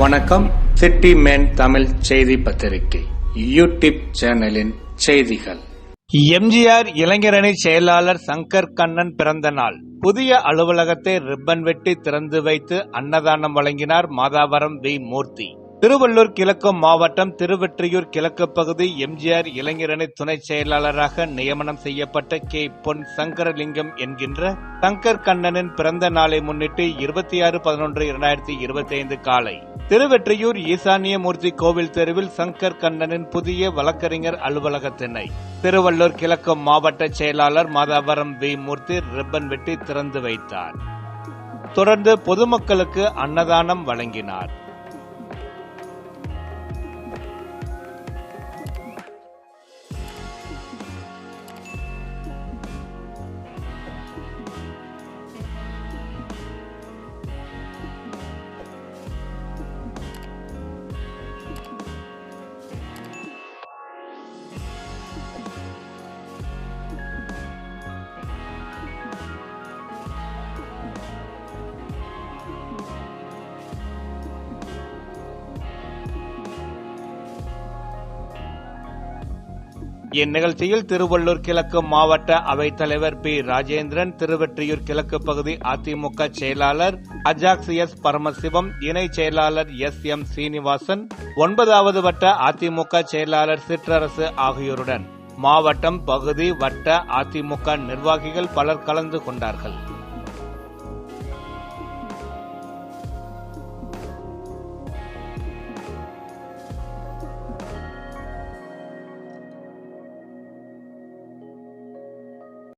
வணக்கம். City man Tamil செய்தி பத்திரிகை யூடியூப் சேனலின் செய்திகள். எம்ஜிஆர் இளைஞரணி செயலாளர் சங்கர் கண்ணன் பிறந்த நாள். புதிய அலுவலகத்தை ரிப்பன் வெட்டி திறந்து வைத்து அன்னதானம் வழங்கினார் மாதாவரம் வி மூர்த்தி. திருவள்ளூர் கிழக்கு மாவட்டம் திருவெற்றியூர் கிழக்கு பகுதி எம்ஜிஆர் இளைஞரணி துணை செயலாளராக நியமனம் செய்யப்பட்ட கே. பொன் சங்கரலிங்கம் என்கின்ற சங்கர் கண்ணனின் பிறந்த நாளை முன்னிட்டு இருபத்தி ஆறு பதினொன்று இரண்டாயிரத்தி இருபத்தி ஐந்து காலை. திருவெற்றியூர் ஈசானியமூர்த்தி கோவில் தெருவில் சங்கர் கண்ணனின் புதிய வழக்கறிஞர் அலுவலகத்தினை திருவள்ளூர் கிழக்கு மாவட்ட செயலாளர் மாதாவரம் வி மூர்த்தி ரிப்பன் வெட்டி திறந்து வைத்தார். தொடர்ந்து பொதுமக்களுக்கு அன்னதானம் வழங்கினார். இந்நிகழ்ச்சியில் திருவள்ளூர் கிழக்கு மாவட்ட அவைத்தலைவர் பி. ராஜேந்திரன் திருவெற்றியூர் கிழக்கு பகுதி அதிமுக செயலாளர் அஜாக்சியஸ் பரமசிவம் இணை செயலாளர் எஸ். எம். சீனிவாசன் ஒன்பதாவது வட்ட அதிமுக செயலாளர் சிற்றரசு ஆகியோருடன் மாவட்டம் பகுதி வட்ட அதிமுக நிர்வாகிகள் பலர் கலந்து கொண்டார்கள்.